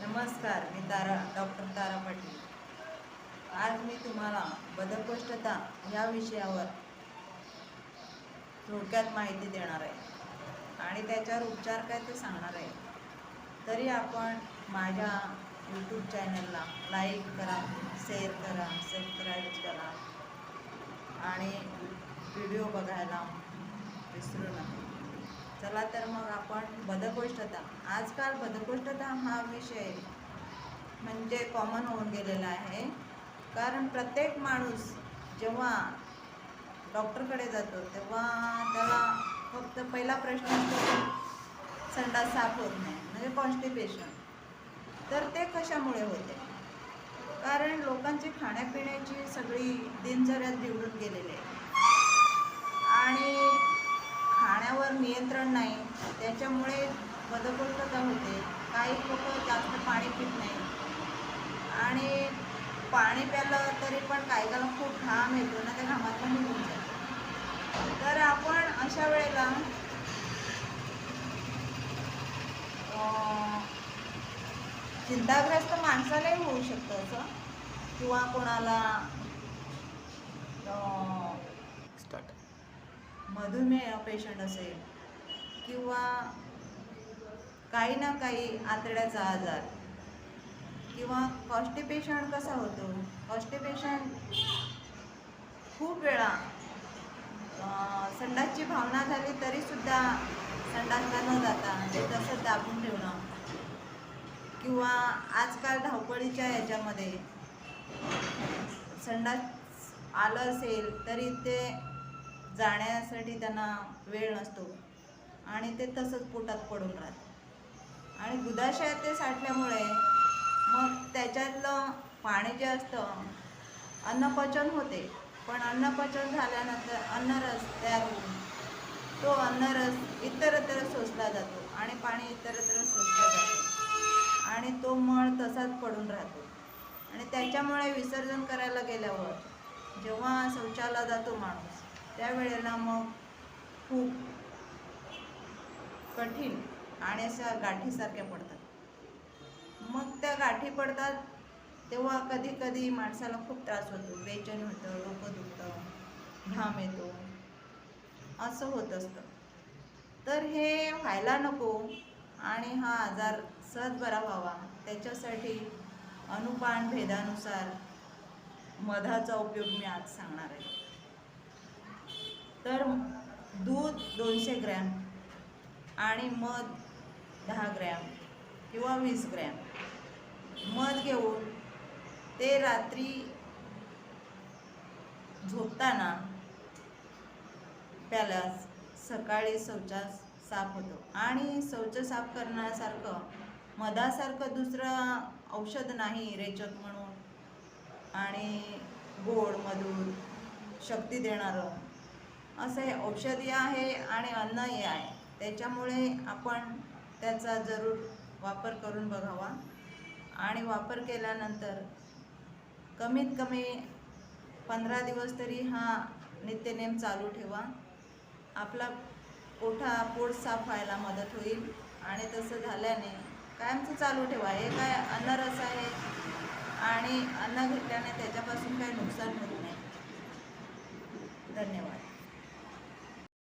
नमस्कार मी तारा डॉक्टर तारा पाटील. आज मी तुम्हाला बदकोष्ठता या विषयावर थोडक्यात माहिती देणार आहे आणि त्याच्यावर उपचार काय ते सांगणार आहे. तरी आपण माझ्या यूट्यूब चॅनलला लाईक करा शेअर करा सबस्क्राईब करा आणि व्हिडिओ बघायला विसरू नका. चला तर मग आपण बदकोष्ठता. आजकाल बदकोष्ठता हा विषय म्हणजे कॉमन होऊन गेलेला आहे. कारण प्रत्येक माणूस जेव्हा डॉक्टरकडे जातो तेव्हा त्याला फक्त पहिला प्रश्न असतो संडास साफ होत नाही म्हणजे कॉन्स्टिपेशन तर ते कशामुळे होते? कारण लोकांची खाण्यापिण्याची सगळी दिनचर्या बिघडून गेलेली आहे. आणि पाण्यावर नियंत्रण नाही त्याच्यामुळे बदकोष्ठता होते. काही लोक जास्त पाणी पित नाही. आणि पाणी प्यालं तरी पण काही खूप घाम येतो ना त्या घामातून निघून जातो तर आपण अशा वेळेला चिंताग्रस्त माणसालाही होऊ शकतं असं. किंवा कोणाला मधुमेह पेशंट असेल किंवा काही ना काही आतड्याचा आजार किंवा कॉस्टिपेशन कसा होतो? कॉस्टिपेशन खूप वेळा संडासची भावना झाली तरीसुद्धा संडासला न जाता म्हणजे ते तसंच दाबून ठेवणं किंवा आजकाल धावपळीच्या याच्यामध्ये संडास आलं असेल तरी ते जाण्यासाठी त्यांना वेळ नसतो. आणि ते तसंच पोटात पडून राहतं आणि दुधाशयात ते साठल्यामुळे मग त्याच्यातलं पाणी जे असतं अन्नपचन होते. पण अन्नपचन झाल्यानंतर अन्नरस तयार होऊन तो अन्नरस इतरत्र सोसला जातो आणि पाणी इतरत्र शोषलं जातं. आणि तो मळ तसाच पडून राहतो. आणि त्याच्यामुळे विसर्जन करायला गेल्यावर जेव्हा शौचाला जातो माणूस त्यावेळेला मग खूप कठीण आणि अशा गाठीसारख्या पडतात. मग त्या गाठी पडतात तेव्हा कधी कधी माणसाला खूप त्रास होतो. बेचन होतं डोकं दुखतं घाम येतो. असं होत असतं. तर हे व्हायला नको आणि हा आजार सहज बरा व्हावा. त्याच्यासाठी अनुपान भेदानुसार मधाचा उपयोग मी आज सांगणार आहे. तर दूध दोनशे ग्रॅम आणि मध दहा ग्रॅम किंवा वीस ग्रॅम. मध घेऊन ते रात्री झोपताना प्यालास सकाळी शौचास साफ होतो. आणि शौच साफ करण्यासारखं मधासारखं दुसरं औषध नाही रेचक म्हणून. आणि गोड मधुर शक्ती देणारं असं हे औषधी आहे आणि अन्नही आहे. त्याच्यामुळे आपण त्याचा जरूर वापर करून बघावा. आणि वापर केल्यानंतर कमीत कमी पंधरा दिवस तरी हा नित्यनेम चालू ठेवा. आपला पोठा पोट साफ व्हायला मदत होईल. आणि तसं झाल्याने कायमचं चालू ठेवा. हे काय अन्नरस आहे आणि अन्न घेतल्याने त्याच्यापासून काही नुकसान होत नाही. धन्यवाद.